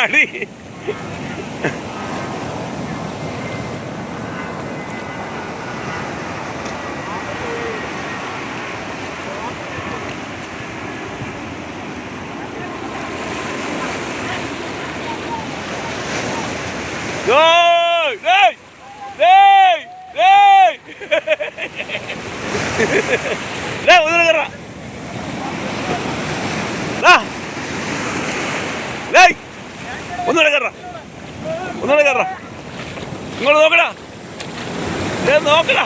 அடி Nee! Nee! Nee! ഒന്നുകൂടെ കയറാം ഒന്നുകൂടെ കയറാം ഇങ്ങോട്ട് നോക്കടാ. നോക്കടാ.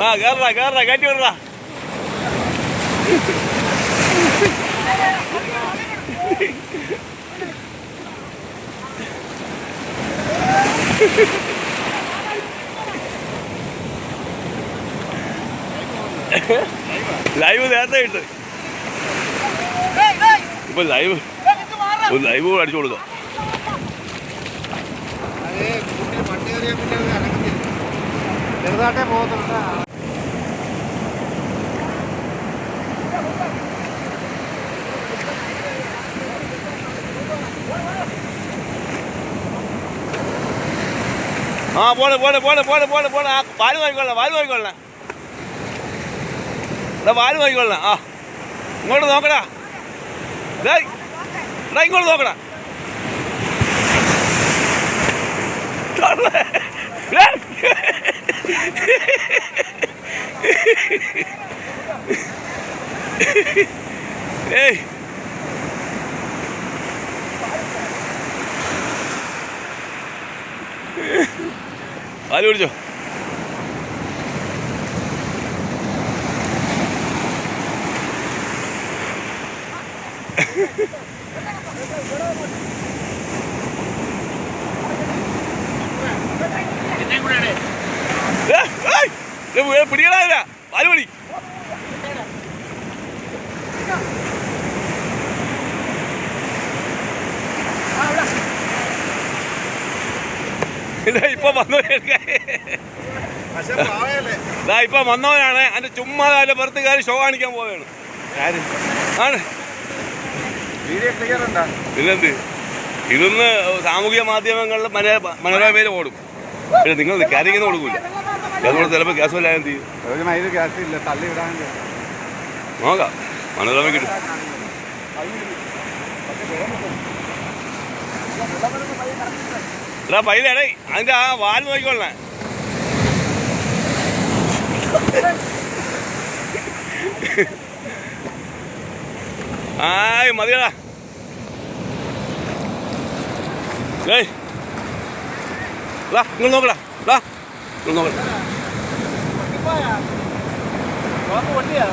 ആ കയറടാ കയറടാ കയറ്റി വിടടാ. ലൈവ് നേരത്തെ ഇട്ട് ഇപ്പൊ ലൈവ് ഒരു ലൈവ് അടിച്ചു കൊടുക്കാം. ചെറുതായിട്ടേ പോകത്തുള്ളൂ ആ പോണെ പോണെ പോണെ പോണെ പോണെ പോണെ. ആ വാൽ വാങ്ങിക്കൊള്ളാം വാൽ എടാ വാൽ നോക്കിക്കൊള്ളണം ആ ഇങ്ങോട്ട് നോക്കടാ. എടാ ഇങ്ങോട്ട് നോക്കടാ. വാൽ പിടിച്ചോ ഏയ്. പാൽ കുടിച്ചോ ഏ, ഏയ്, ഇത് വേ- പിടിക്കടാ ഇതിനെ. പാൽ പിടി ഇതാ ഇപ്പൊ ഇതാ ഇപ്പൊ വന്നവനാണ്. അതിന്റെ ചുമ്മാ അതിന്റെ പുറത്ത് കയറി ഷോ കാണിക്കാൻ പോവുകയാണ്. ആണ്. പിന്നെന്ത് ഇതൊന്ന് സാമൂഹിക മാധ്യമങ്ങളിൽ മന മനോരമയിൽ ഓടും. പിന്നെ നിങ്ങൾ കാര്യങ്ങൾ കൊടുക്കൂല. അതുകൊണ്ട് ചിലപ്പോൾ ഗ്യാസ് വല്ല എന്ത് ചെയ്യും? നോക്കാം. മനോരമ കിട്ടും. എടാ പൈലടേ അതിന്റെ ആ വാൽ നോക്കിക്കൊള്ളേ ആയ് മതിയടാ ഏയ് ലാ നിങ്ങൾ നോക്കടാ ലാ നിങ്ങൾ നോക്കടാ വണ്ടിയാ